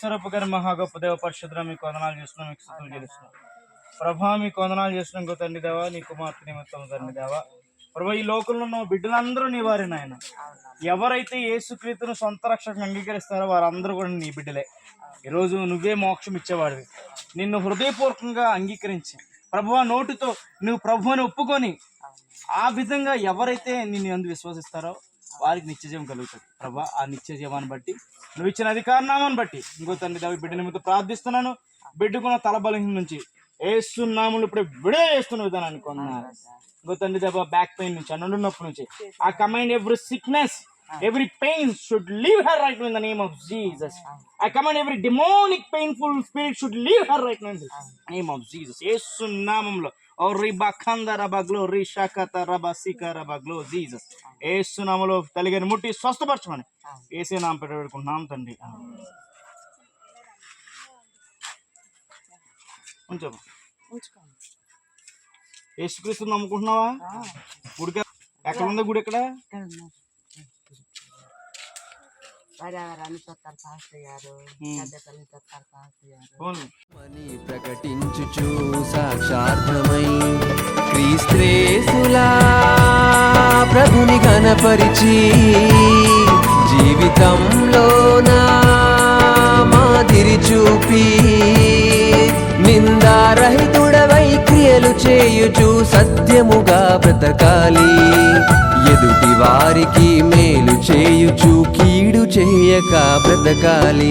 సర్వాధికారి స్వరూపగారి మహా గొప్ప దేవ పరిశుద్ర మీకు వందనాలు చేస్తున్నాం మీకు స్థుతులు చేస్తున్నాం ప్రభా మీకు వందనాలు చేస్తున్నాం ఇంకో తండ్రి దేవా నీ కుమార్తె నిమిత్తం తండ్రి దేవా. ప్రభా ఈ లోకంలో ఉన్న బిడ్డలందరూ నీ వారి నాయన ఎవరైతే ఏసుక్రీతును సొంత రక్షకు అంగీకరిస్తారో వారందరూ కూడా నీ బిడ్డలే. ఈరోజు నువ్వే మోక్షం ఇచ్చేవాడివి. నిన్ను హృదయపూర్వకంగా అంగీకరించి ప్రభువా నోటితో నువ్వు ప్రభువని ఒప్పుకొని ఆ విధంగా ఎవరైతే నిన్ను అందు విశ్వసిస్తారో వారికి నిత్యజీవం కలుగుతుంది. ప్రభా ఆ నిత్యజీవాన్ని బట్టి నువ్వు ఇచ్చిన అధికారనామాన్ని బట్టి ఇంకో తండ్రి దేవ బిడ్డ నిమిత్తం ప్రార్థిస్తున్నాను. బిడ్డకున్న తలబలహీన నుంచి వేస్తున్నాములు ఇప్పుడు విడే చేస్తున్న విధానం అనుకున్నాను ఇంకో తండ్రి దేవ బ్యాక్ పెయిన్ నుంచి అన్నుడు నొప్పి నుంచి. ఆ command every sickness every pain should leave her right in the name of Jesus I command every demonic painful spirit should leave her right in the name of Jesus ఏసునామంలో ఓ రిబా ఖంద రబగ్లో రి షకత రబ సిక రబగ్లో Jesus ఏసునామలో తలిగని ముట్టి స్వస్థపరచమని. ఏసే నామ పెట్టుకుంటున్నాం తండ్రి. ఉంచమ్మా యేసుక్రీస్తు నమ్ముకుంటున్నావా? గుడికి ఎక్కడ ఉందా గుడి ఎక్కడ? పర్యావరణాన్ని పెద్దతల్ని చూస్తారు పాస్టర్ గారు పోనీ. మని ప్రకటించుచు సాక్షార్థమై క్రీస్తేసులా ప్రభుని కనపరిచి జీవితంలో నా మాదిరి చూపి నిందారహితుడవై క్రియలు చేయుచు సత్యముగా బ్రతకాలి. ఎదుటి వారికి మేలు చేయుచు కీడు చేయక బ్రతకాలి.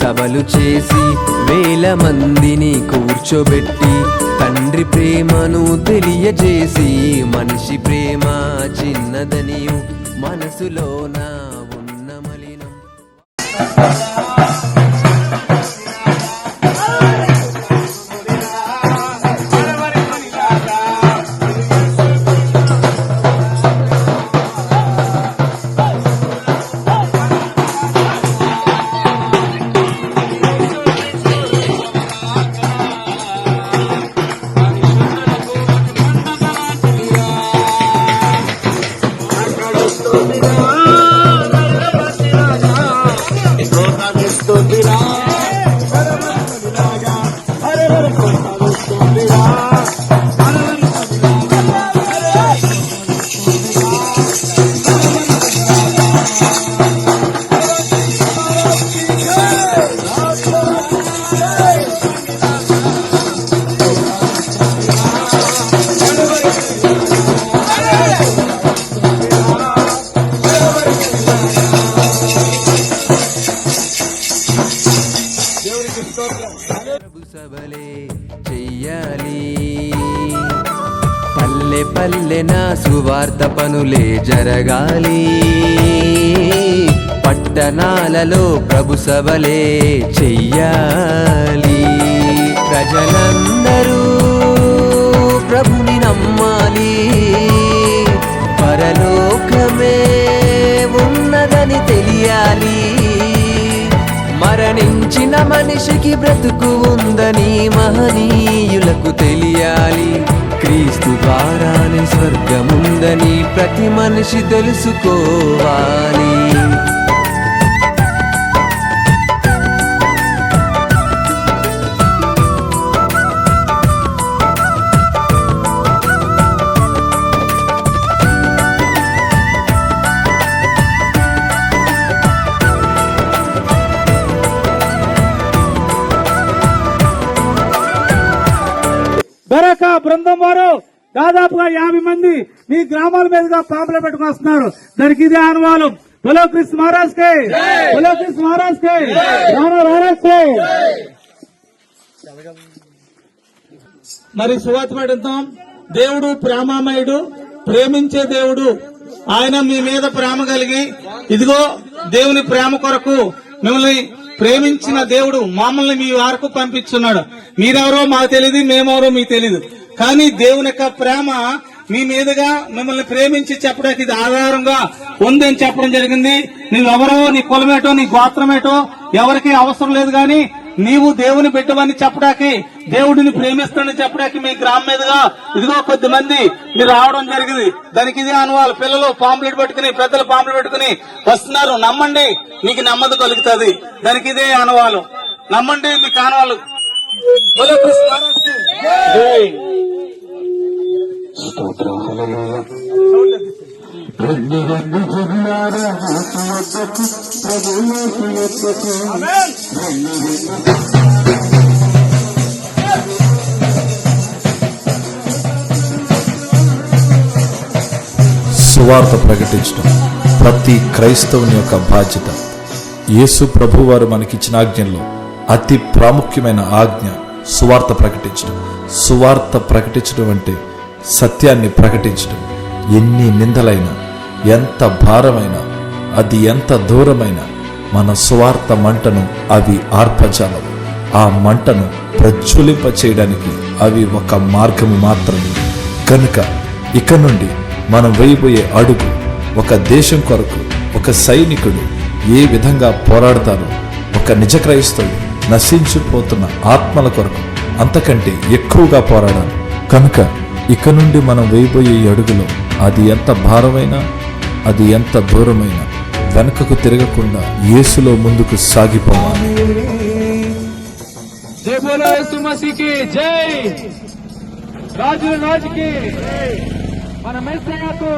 సభలు చేసి వేల మందిని కూర్చోబెట్టి తండ్రి ప్రేమను తెలియజేసి మనిషి ప్రేమ చిన్నదని మనసులోన సువార్త పనులే జరగాలి. పట్టణాలలో ప్రభు సభలే చెయ్యాలి. ప్రజలందరూ ప్రభుని నమ్మాలి. పరలోకమే ఉన్నదని తెలియాలి. మరణించిన మనిషికి బ్రతుకు ఉందని మహనీయులకు తెలియాలి. క్రీస్తు ద్వారానే స్వర్గముందని ప్రతి మనిషి తెలుసుకోవాలి. బెరక బృందం వారు దాదాపుగా యాభై మంది మీ గ్రామాల మీదుగా పాంపులు పెట్టుకుని వస్తున్నారు. దానికి ఇదే అనువాలం బలో క్రిస్ మహారాజ్ కే బలో క్రిస్ మహారాజ్ కే మహారాజ్ కే మరి సువార్త పడుతాం. దేవుడు ప్రేమామయుడు ప్రేమించే దేవుడు. ఆయన మీ మీద ప్రేమ కలిగి ఇదిగో దేవుని ప్రేమ కొరకు మిమ్మల్ని ప్రేమించిన దేవుడు మమ్మల్ని మీ వరకు పంపించున్నాడు మీరెవరో మాకు తెలియదు మేమెవరో మీకు తెలియదు కానీ దేవుని యొక్క ప్రేమ మీ మీదుగా మిమ్మల్ని ప్రేమించి చెప్పడానికి ఇది ఆధారంగా ఉందని చెప్పడం జరిగింది. నువ్వెవరో నీ కులమేటో నీ గోత్రమేటో ఎవరికి అవసరం లేదు కానీ నీవు దేవుని బిడ్డవని చెప్పడానికి దేవుడిని ప్రేమిస్తానని చెప్పడానికి మీ గ్రామం మీదుగా ఇదిగో కొద్ది మంది మీరు రావడం జరిగింది. దానికి ఇదే అనువాలు పిల్లలు పాంప్లెట్ పెట్టుకుని పెద్దలు పాంప్లెట్ పెట్టుకుని వస్తున్నారు. నమ్మండి మీకు నెమ్మది కలుగుతుంది. దానికి ఇదే అనువాలు నమ్మండి మీకు ఆనవాళ్ళు బోలో సువార్త ప్రకటించడం ప్రతి క్రైస్తవుని యొక్క బాధ్యత. యేసు ప్రభు వారు మనకిచ్చిన ఆజ్ఞల్లో అతి ప్రాముఖ్యమైన ఆజ్ఞ సువార్త ప్రకటించడం. సువార్త ప్రకటించడం అంటే సత్యాన్ని ప్రకటించడం. ఎన్ని నిందలైనా ఎంత భారమైనా అది ఎంత దూరమైనా మన సువార్త మంటను అవి ఆర్పజాలవు. ఆ మంటను ప్రజ్వలింప చేయడానికి అవి ఒక మార్గము మాత్రమే. కనుక ఇక నుండి మనం వేయబోయే అడుగు ఒక దేశం కొరకు ఒక సైనికుడు ఏ విధంగా పోరాడతారో ఒక నిజ క్రైస్తవుడు నశించిపోతున్న ఆత్మల కొరకు అంతకంటే ఎక్కువగా పోరాడాలి. కనుక ఇక నుండి మనం వేయబోయే అడుగులో అది ఎంత భారమైనా అది ఎంత దూరమైనా వెనుకకు తిరగకుండా యేసులో ముందుకు సాగిపోవాలి. జై బోలో యేసు మసీకి జై! రాజుకి! మన మెస్సయ్యకు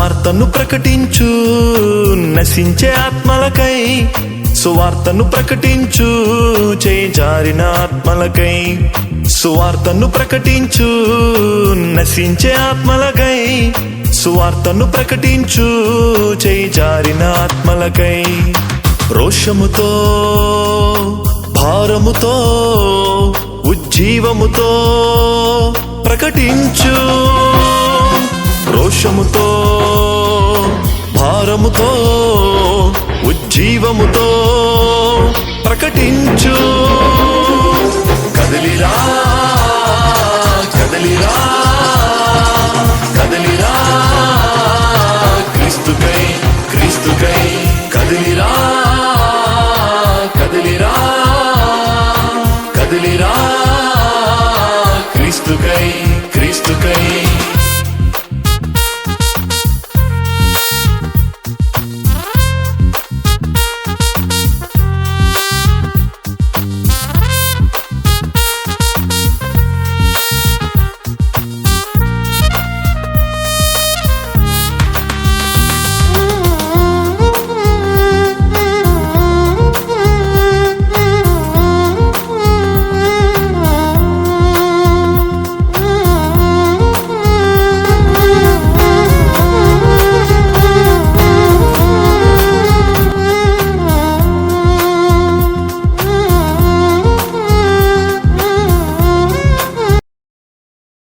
సువార్తను ప్రకటించు నశించే ఆత్మలకై. సువార్తను ప్రకటించు చేజారిన జారిన ఆత్మలకై. సువార్తను ప్రకటించు నశించే ఆత్మలకై. సువార్తను ప్రకటించు చేజారిన జారిన ఆత్మలకై. రోషముతో భారముతో ఉజ్జీవముతో ప్రకటించు. రోషముతో భారముతో ఉజ్జీవముతో ప్రకటించు. కదలిరా కదలిరా కదలిరా క్రీస్తుకై క్రీస్తుకై కదలిరా కదలిరా కదలిరా క్రీస్తుకై